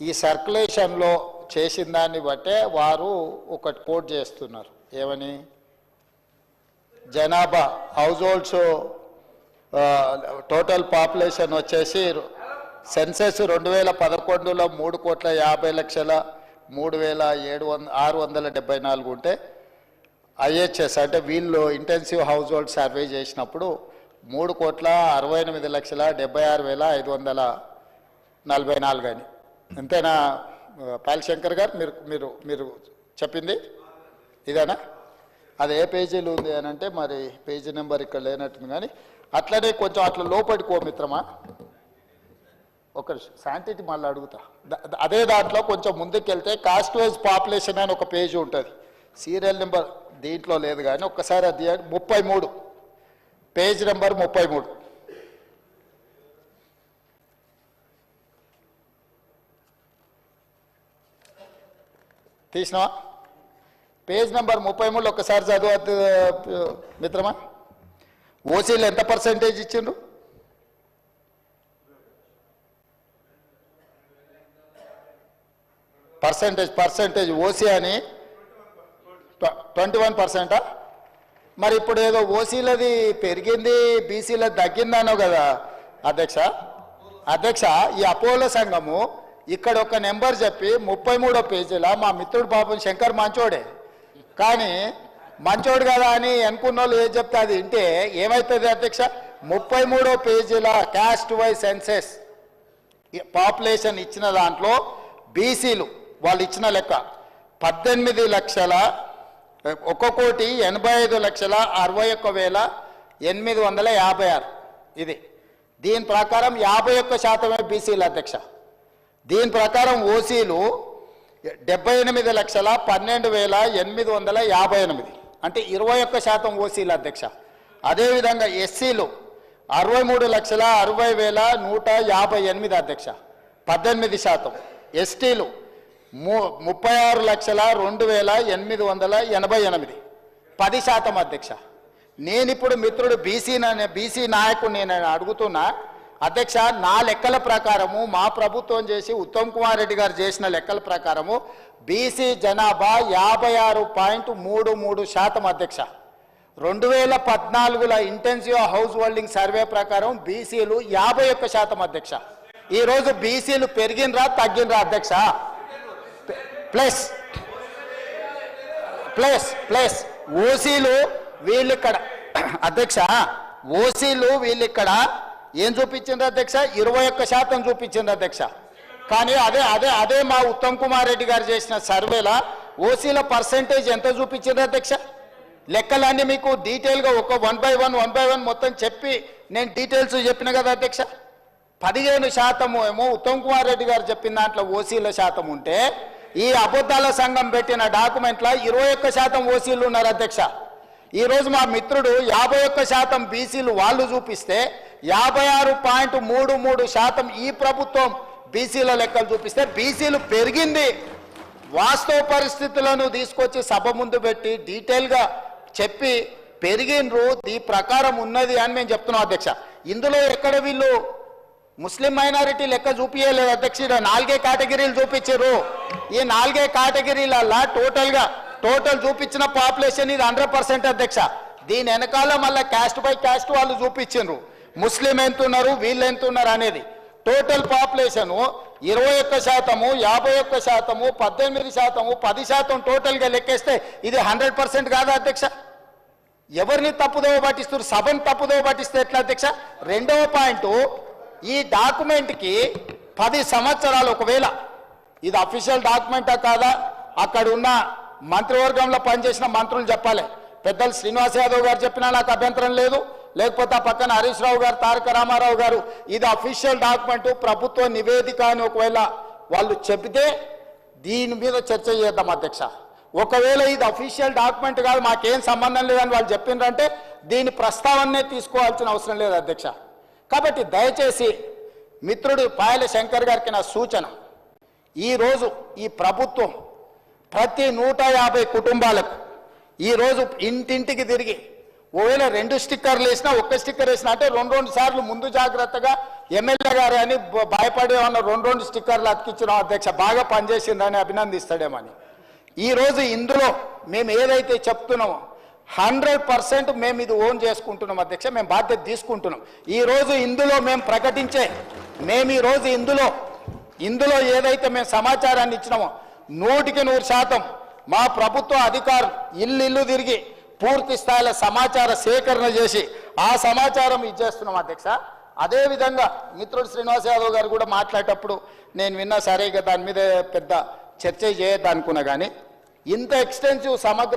ఈ సర్క్యులేషన్లో చేసిన దాన్ని బట్టే వారు ఒకటి కోట్ చేస్తున్నారు. ఏమని? జనాభా హౌస్ హోల్డ్స్ టోటల్ పాపులేషన్ వచ్చేసి సెన్సెస్ రెండు వేల పదకొండులో మూడు కోట్ల యాభై లక్షల మూడు వేల ఏడు వంద ఆరు వందల డెబ్బై నాలుగు ఉంటే ఐహెచ్ఎస్ అంటే వీళ్ళు ఇంటెన్సివ్ హౌస్ హోల్డ్ సర్వే చేసినప్పుడు మూడు కోట్ల అరవై ఎనిమిది లక్షల డెబ్బై ఆరు వేల ఐదు వందల నలభై నాలుగు అని. అంతేనా పాలశంకర్ గారు మీరు మీరు మీరు చెప్పింది ఇదేనా? అది ఏ పేజీలో ఉంది అని అంటే మరి పేజీ నెంబర్ ఇక్కడ లేనట్టుంది కానీ అట్లనే కొంచెం అట్లా లోపలికో మిత్రమా? ఒక శాంతిటి మళ్ళీ అడుగుతా. అదే దాంట్లో కొంచెం ముందుకెళ్తే కాస్ట్ వైజ్ పాపులేషన్ అని ఒక పేజీ ఉంటుంది. సీరియల్ నెంబర్ దీంట్లో లేదు కానీ ఒక్కసారి అది ముప్పై మూడు. పేజ్ నెంబర్ ముప్పై మూడు. తీసినావా పేజ్ నెంబర్ ముప్పై మూడు ఒక్కసారి చదువు మిత్రమా? ఓసీలు ఎంత పర్సెంటేజ్ ఇచ్చిండ్రు? పర్సెంటేజ్ పర్సెంటేజ్ ఓసీ అని ట్వంటీ వన్ పర్సెంటా మరి ఇప్పుడు ఏదో ఓసీలది పెరిగింది బీసీలది తగ్గిందనో కదా అధ్యక్ష. అధ్యక్ష ఈ అపోలో సంఘము ఇక్కడ ఒక నెంబర్ చెప్పి ముప్పై మూడో పేజీలో మా మిత్రుడు పాపం శంకర్ మంచోడే. కానీ మంచోడు కదా అని అనుకున్న వాళ్ళు ఏం చెప్తే అది వింటే ఏమవుతుంది అధ్యక్ష? ముప్పై మూడో పేజీల క్యాస్ట్ వై సెన్సెస్ పాపులేషన్ ఇచ్చిన దాంట్లో బీసీలు వాళ్ళు ఇచ్చిన లెక్క పద్దెనిమిది లక్షల ఒక కోటి ఎనభై ఐదు లక్షల అరవై ఒక్క వేల ఎనిమిది వందల యాభై ఆరు. ఇది దీని ప్రకారం యాభై ఒక్క శాతమే బీసీల అధ్యక్ష. దీని ప్రకారం ఓసీలు డెబ్బై ఎనిమిది లక్షల పన్నెండు వేల ఎనిమిది వందల యాభై ఎనిమిది. అంటే ఇరవై ఒక్క శాతం ఓసీల అధ్యక్ష. అదేవిధంగా ఎస్సీలు అరవై మూడు లక్షల అరవై వేల నూట యాభై ఎనిమిది అధ్యక్ష. పద్దెనిమిది శాతం. ఎస్టీలు ము ముప్పై ఆరు లక్షల రెండు వేల ఎనిమిది వందల ఎనభై ఎనిమిది. పది శాతం అధ్యక్ష. నేను ఇప్పుడు మిత్రుడు బీసీ బీసీ నాయకుడు నేను అడుగుతున్నా అధ్యక్ష నా లెక్కల ప్రకారము మా ప్రభుత్వం చేసి ఉత్తమ్ కుమార్ రెడ్డి గారు చేసిన లెక్కల ప్రకారము బీసీ జనాభా యాభై ఆరు పాయింట్ మూడు మూడు శాతం అధ్యక్ష. రెండు వేల పద్నాలుగుల ఇంటెన్సివ్ హౌస్ హోల్డింగ్ సర్వే ప్రకారం బీసీలు యాభై ఒక్క శాతం అధ్యక్ష. ఈరోజు బీసీలు పెరిగినరా తగ్గినరా అధ్యక్ష? ప్లస్. Plus plus. ఓసీలు వీళ్ళిక్కడ అధ్యక్ష ఓసీలు వీళ్ళిక్కడ ఏం చూపించింది అధ్యక్ష? ఇరవై ఒక్క శాతం చూపించింది అధ్యక్ష. కానీ అదే అదే అదే మా ఉత్తమ్ కుమార్ రెడ్డి గారు చేసిన సర్వేలా ఓసీల పర్సంటేజ్ ఎంత చూపించింది అధ్యక్ష? లెక్కలన్నీ మీకు డీటెయిల్గా ఒక one by one one by one మొత్తం చెప్పి నేను డీటెయిల్స్ చెప్పిన కదా అధ్యక్ష? పదిహేను శాతము ఏమో ఉత్తమ్ కుమార్ రెడ్డి గారు చెప్పిన దాంట్లో ఓసీల శాతం ఉంటే ఈ అబద్ధాల సంఘం పెట్టిన డాక్యుమెంట్లో ఇరవై ఒక్క శాతం ఓసీలు ఉన్నారు అధ్యక్ష. ఈరోజు మా మిత్రుడు యాభై ఒక్క శాతం బీసీలు వాళ్ళు చూపిస్తే యాభై ఆరు పాయింట్ మూడు మూడు శాతం ఈ ప్రభుత్వం బీసీల లెక్కలు చూపిస్తే బీసీలు పెరిగింది. వాస్తవ పరిస్థితులను తీసుకొచ్చి సభ ముందు పెట్టి డీటెయిల్గా చెప్పి పెరిగినరు ఈ ప్రకారం ఉన్నది అని మేము చెప్తున్నాం అధ్యక్ష. ఇందులో ఎక్కడ వీళ్ళు ముస్లిం మైనారిటీ లెక్క చూపించలేదు అధ్యక్ష. నాలుగే కేటగిరీలు చూపించారు ఈ నాలుగే కేటగిరీలల్లా టోటల్గా టోటల్ చూపించిన పాపులేషన్ ఇది హండ్రెడ్ పర్సెంట్ అధ్యక్ష. దీని వెనకాల మళ్ళీ క్యాస్ట్ బై క్యాస్ట్ వాళ్ళు చూపించిండ్రు. ముస్లిం ఎంత ఉన్నారు వీళ్ళు ఎంత ఉన్నారు అనేది టోటల్ పాపులేషను ఇరవై ఒక్క శాతము యాభై ఒక్క శాతము పద్దెనిమిది శాతము పది శాతం టోటల్గా లెక్కేస్తే ఇది హండ్రెడ్ పర్సెంట్ కాదా అధ్యక్ష? ఎవరిని తప్పుదోవ పట్టిస్తారు సభను తప్పుదోవ పట్టిస్తే ఎట్లా అధ్యక్ష? రెండవ పాయింట్ ఈ డాక్యుమెంట్కి పది సంవత్సరాలు ఒకవేళ. ఇది అఫీషియల్ డాక్యుమెంటా కాదా? అక్కడ ఉన్న మంత్రివర్గంలో పనిచేసిన మంత్రులు చెప్పాలి. పెద్దలు శ్రీనివాస్ యాదవ్ గారు చెప్పినా నాకు అభ్యంతరం లేదు. లేకపోతే ఆ పక్కన హరీష్ రావు గారు తారక రామారావు గారు ఇది అఫీషియల్ డాక్యుమెంట్ ప్రభుత్వ నివేదిక అని ఒకవేళ వాళ్ళు చెబితే దీని మీద చర్చ చేద్దాం అధ్యక్ష. ఒకవేళ ఇది అఫీషియల్ డాక్యుమెంట్ కాదు మాకేం సంబంధం లేదని వాళ్ళు చెప్పిండ్రంటే దీని ప్రస్తావననే తీసుకోవాల్సిన అవసరం లేదు అధ్యక్ష. కాబట్టి దయచేసి మిత్రుడు పాయల శంకర్ గారికి నా సూచన. ఈరోజు ఈ ప్రభుత్వం ప్రతి నూట యాభై కుటుంబాలకు ఈరోజు ఇంటింటికి తిరిగి ఒకవేళ రెండు స్టిక్కర్లు వేసినా ఒక్క స్టిక్కర్ వేసినా అంటే రెండు రెండు సార్లు ముందు జాగ్రత్తగా ఎమ్మెల్యే గారు అని భయపడేమన్న ఉన్న రెండు రెండు స్టిక్కర్లు అతికించిన అధ్యక్ష బాగా పనిచేసిందని అభినందిస్తాడేమని. ఈరోజు ఇందులో మేము ఏదైతే చెప్తున్నామో హండ్రెడ్ పర్సెంట్ మేము ఇది ఓన్ చేసుకుంటున్నాం అధ్యక్ష మేము బాధ్యత తీసుకుంటున్నాం. ఈ రోజు ఇందులో మేము ప్రకటించే మేము ఈరోజు ఇందులో ఇందులో ఏదైతే మేము సమాచారాన్ని ఇచ్చినామో నూటికి నూరు శాతం మా ప్రభుత్వ అధికారులు ఇల్లు ఇల్లు తిరిగి పూర్తి స్థాయిలో సమాచార సేకరణ చేసి ఆ సమాచారం ఇచ్చేస్తున్నాం అధ్యక్ష. అదేవిధంగా మిత్రుడు శ్రీనివాస్ యాదవ్ గారు కూడా మాట్లాడేటప్పుడు నేను విన్నా సరే ఇక దాని మీద పెద్ద చర్చ చేయొద్దనుకున్నా కానీ ఇంత ఎక్స్టెన్సివ్ సమగ్ర